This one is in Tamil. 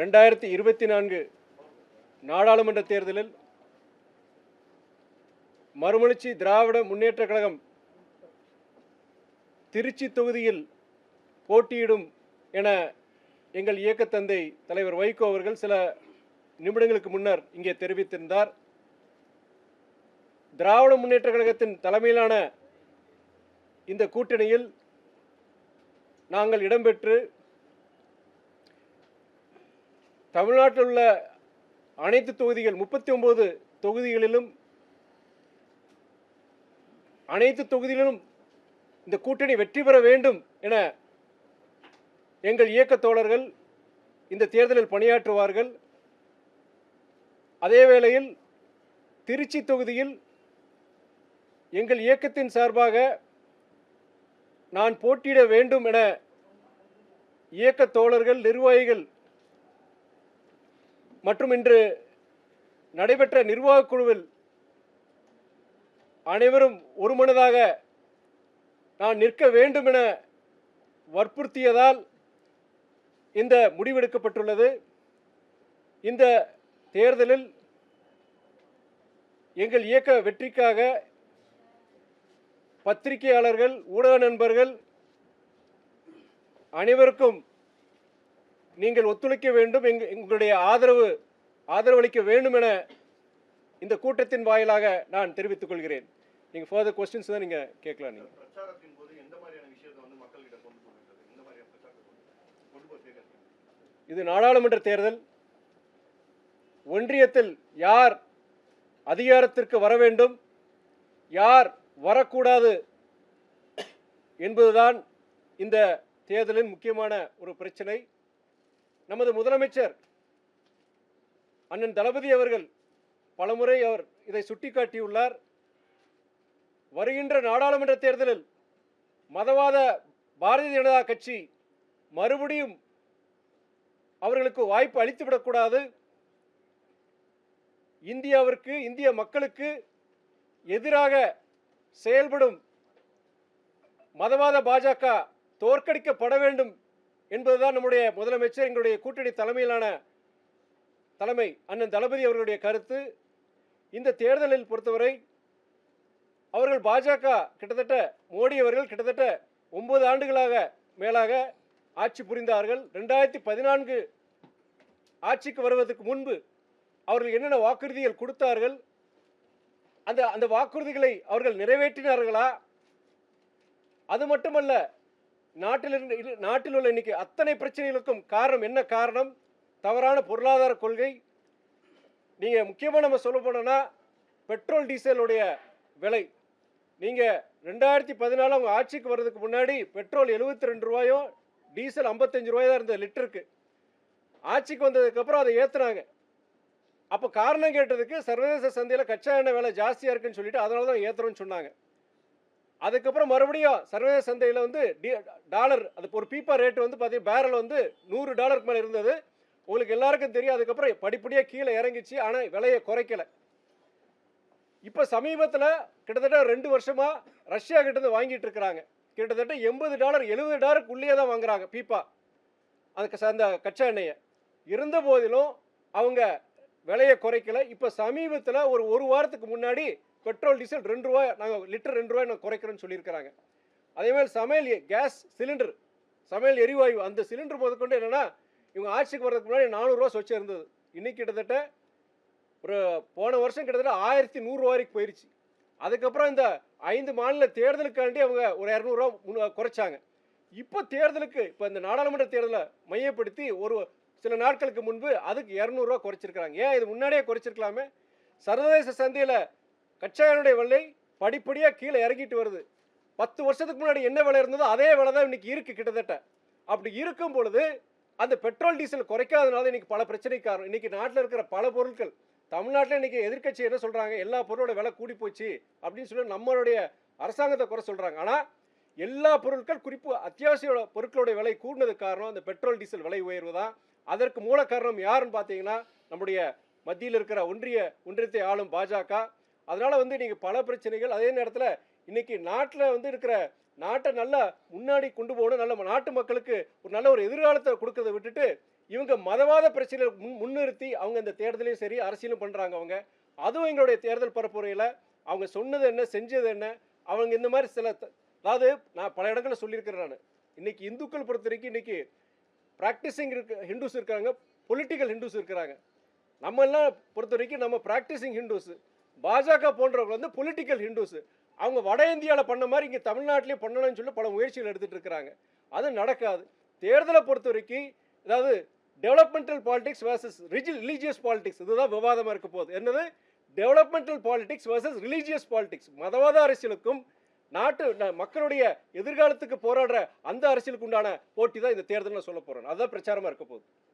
ரெண்டாயிரத்தி இருபத்தி நான்கு நாடாளுமன்ற தேர்தலில் மறுமலர்ச்சி திராவிட முன்னேற்ற கழகம் திருச்சி தொகுதியில் போட்டியிடும் என எங்கள் இயக்கத்தந்தை தலைவர் வைகோ அவர்கள் சில நிமிடங்களுக்கு முன்னர் இங்கே தெரிவித்திருந்தார். திராவிட முன்னேற்ற கழகத்தின் தலைமையிலான இந்த கூட்டணியில் நாங்கள் இடம்பெற்று தமிழ்நாட்டில் உள்ள அனைத்து தொகுதிகள் முப்பத்தி ஒன்பது தொகுதிகளிலும் அனைத்து தொகுதிகளிலும் இந்த கூட்டணி வெற்றி பெற வேண்டும் என எங்கள் இயக்க தோழர்கள் இந்த தேர்தலில் பணியாற்றுவார்கள். அதே வேளையில் திருச்சி தொகுதியில் எங்கள் இயக்கத்தின் சார்பாக நான் போட்டியிட வேண்டும் என இயக்க தோழர்கள் நிர்வாகிகள் மற்றும் இன்று நடைபெற்ற நிர்வாகக் குழுவில் அனைவரும் ஒருமனதாக நான் நிற்க வேண்டும் என வற்புறுத்தியதால் இந்த முடிவெடுக்கப்பட்டுள்ளது. இந்த தேர்தலில் எங்கள் இயக்க வெற்றிக்காக பத்திரிகையாளர்கள் ஊடக நண்பர்கள் அனைவருக்கும் நீங்கள் ஒத்துழைக்க வேண்டும் எங்க எங்களுடைய ஆதரவு ஆதரவளிக்க வேண்டும் என இந்த கூட்டத்தின் வாயிலாக நான் தெரிவித்துக் கொள்கிறேன். நீங்கள் ஃபர்தர் கொஸ்டின்ஸ் தான் நீங்கள் கேட்கலாம் நீங்கள் இது நாடாளுமன்ற தேர்தல். ஒன்றியத்தில் யார் அதிகாரத்திற்கு வர வேண்டும்? யார் வரக்கூடாது என்பதுதான் இந்த தேர்தலின் முக்கியமான ஒரு பிரச்சனை. நமது முதலமைச்சர் அண்ணன் தளபதி அவர்கள் பலமுறை அவர் இதை சுட்டிக்காட்டியுள்ளார். வருகின்ற நாடாளுமன்ற தேர்தலில் மதவாத பாரதிய ஜனதா கட்சி மறுபடியும் அவர்களுக்கு வாய்ப்பு அளித்துவிடக்கூடாது. இந்தியாவிற்கு இந்திய மக்களுக்கு எதிராக செயல்படும் மதவாத பாஜக தோற்கடிக்கப்பட வேண்டும் என்பதுதான் நம்முடைய முதலமைச்சர் எங்களுடைய கூட்டணி தலைமையிலான தலைமை அண்ணன் தளபதி அவர்களுடைய கருத்து. இந்த தேர்தலில் பொறுத்தவரை அவர்கள் பாஜக கிட்டத்தட்ட மோடி அவர்கள் கிட்டத்தட்ட ஒன்பது ஆண்டுகளாக மேலாக ஆட்சி புரிந்தார்கள். ரெண்டாயிரத்தி பதினான்கு ஆட்சிக்கு வருவதற்கு முன்பு அவர்கள் என்னென்ன வாக்குறுதிகள் கொடுத்தார்கள் அந்த அந்த வாக்குறுதிகளை அவர்கள் நிறைவேற்றினார்களா? அது மட்டுமல்ல நாட்டில் இருந்து நாட்டில் உள்ள இன்னைக்கு அத்தனை பிரச்சனைகளுக்கும் காரணம் என்ன காரணம்? தவறான பொருளாதார கொள்கை. நீங்கள் முக்கியமாக நம்ம சொல்ல போனோம்னா பெட்ரோல் டீசலுடைய விலை. நீங்கள் ரெண்டாயிரத்தி பதினாலு அவங்க ஆட்சிக்கு வர்றதுக்கு முன்னாடி பெட்ரோல் எழுபத்தி ரெண்டு ரூபாயும் டீசல் ஐம்பத்தஞ்சு ரூபாய் தான் இருந்தது லிட்டருக்கு. ஆட்சிக்கு வந்ததுக்கப்புறம் அதை ஏற்றுனாங்க அப்போ காரணம் கேட்டதுக்கு சர்வதேச சந்தையில் கச்சா எண்ணெய் விலை ஜாஸ்தியாக இருக்குன்னு சொல்லிட்டு அதனால தான் ஏற்றுறோன்னு சொன்னாங்க. அதுக்கப்புறம் மறுபடியும் சர்வதேச சந்தையில் வந்து டாலர் அது ஒரு பீப்பா ரேட்டு வந்து பார்த்தீங்கன்னா பேரல் வந்து நூறு டாலருக்கு மேலே இருந்தது. உங்களுக்கு எல்லாருக்கும் தெரியும் அதுக்கப்புறம் படிப்படியாக கீழே இறங்கிச்சு ஆனால் விலையை குறைக்கல. இப்போ சமீபத்தில் கிட்டத்தட்ட ரெண்டு வருஷமாக ரஷ்யா கிட்டேருந்து வாங்கிட்டு இருக்கிறாங்க. கிட்டத்தட்ட எண்பது டாலர் எழுபது டாலருக்கு உள்ளே தான் வாங்குறாங்க பீப்பா. அதுக்கு அந்த கச்சா எண்ணெயை. இருந்த போதிலும் அவங்க விலையை குறைக்கல. இப்போ சமீபத்தில் ஒரு ஒரு வாரத்துக்கு முன்னாடி பெட்ரோல் டீசல் ரெண்டு ரூபாய் நாங்கள் லிட்டர் ரெண்டு ரூபாய் நாங்கள் குறைக்கிறோன்னு சொல்லியிருக்கிறாங்க. அதே மாதிரி சமையல் கேஸ் சிலிண்டர். சமையல் எரிவாயு அந்த சிலிண்டர் முதற்கொண்டு என்னென்னா இவங்க ஆட்சிக்கு வர்றதுக்கு முன்னாடி நானூறுரூவா சொச்சம் இருந்தது. இன்னைக்கு கிட்டத்தட்ட ஒரு போன வருஷம் கிட்டத்தட்ட ஆயிரத்தி நூறுரூவா வரைக்கும் போயிருச்சு. அதுக்கப்புறம் இந்த ஐந்து மாநில தேர்தலுக்காண்டி அவங்க ஒரு இரநூறுவா முன்ன குறைச்சாங்க. இப்போ தேர்தலுக்கு இப்போ இந்த நாடாளுமன்ற தேர்தலை மையப்படுத்தி ஒரு சில நாட்களுக்கு முன்பு அதுக்கு இரநூறுவா குறைச்சிருக்கிறாங்க. ஏன் இது முன்னாடியே குறைச்சிருக்கலாமே? சர்வதேச சந்தையில் கச்சா விலை படிப்படியாக கீழே இறங்கிட்டு வருது. பத்து வருஷத்துக்கு முன்னாடி என்ன விலை இருந்ததோ அதே விலை தான் இன்னைக்கு இருக்கு கிட்டத்தட்ட. அப்படி இருக்கும் பொழுது அந்த பெட்ரோல் டீசல் குறைக்காதனால இன்றைக்கி பல பிரச்சனைக்கு காரணம். இன்னைக்கு நாட்டில் இருக்கிற பல பொருட்கள் தமிழ்நாட்டில் இன்றைக்கி எதிர்க்கட்சி என்ன சொல்கிறாங்க எல்லா பொருளோட விலை கூடி போச்சு அப்படின்னு சொல்லி நம்மளுடைய அரசாங்கத்தை குறை சொல்கிறாங்க ஆனால் எல்லா பொருட்கள் குறிப்பு அத்தியாவசிய பொருட்களுடைய விலை கூடினதுக்கு காரணம் அந்த பெட்ரோல் டீசல் விலை உயர்வு தான். அதற்கு மூல காரணம் யாருன்னு பார்த்தீங்கன்னா நம்முடைய மத்தியில் இருக்கிற ஒன்றிய ஒன்றியத்தை ஆளும் பாஜக அதனால் வந்து நீங்கள் பல பிரச்சனைகள் அதே நேரத்தில் இன்னைக்கு நாட்டில் வந்து இருக்கிற நாட்டை நல்லா முன்னாடி கொண்டு போகணும் நல்ல நாட்டு மக்களுக்கு ஒரு நல்ல ஒரு எதிர்காலத்தை கொடுக்கறத விட்டுட்டு இவங்க மதவாத பிரச்சனைகளை முன் முன்னிறுத்தி அவங்க இந்த தேர்தலையும் சரி அரசியலும் பண்ணுறாங்க அவங்க. அதுவும் எங்களுடைய தேர்தல் பரப்புரையில் அவங்க சொன்னது என்ன செஞ்சது என்ன அவங்க இந்த மாதிரி சில அதாவது நான் பல இடங்களில் சொல்லியிருக்கிறேன் நான். இன்னைக்கு இந்துக்கள் பொறுத்த வரைக்கும் இன்னைக்கு ப்ராக்டிஸிங் இருக்க ஹிந்துஸ் இருக்காங்க பொலிட்டிக்கல் ஹிந்துஸ் இருக்கிறாங்க. நம்ம எல்லாம் பொறுத்த வரைக்கும் நம்ம ப்ராக்டிஸிங் ஹிந்துஸ் பாஜக போன்றவங்க வந்து பொலிட்டிக்கல் ஹிந்துஸ் அவங்க வட இந்தியாவில் பண்ண மாதிரி இங்கே தமிழ்நாட்டிலே பண்ணணும்னு சொல்லி பல முயற்சிகள் எடுத்துகிட்டு இருக்கிறாங்க. அது நடக்காது. தேர்தலை பொறுத்த வரைக்கும் அதாவது developmental politics versus religious politics இதுதான் விவாதமாக இருக்க போகுது. என்னது? Developmental politics versus religious politics மதவாத அரசியலுக்கும் நாட்டு மக்களுடைய எதிர்காலத்துக்கு போராடுற அந்த அரசியலுக்கு உண்டான போட்டி தான் இந்த தேர்தலில் சொல்ல போகிறோம் அதுதான் பிரச்சாரமாக இருக்க போகுது.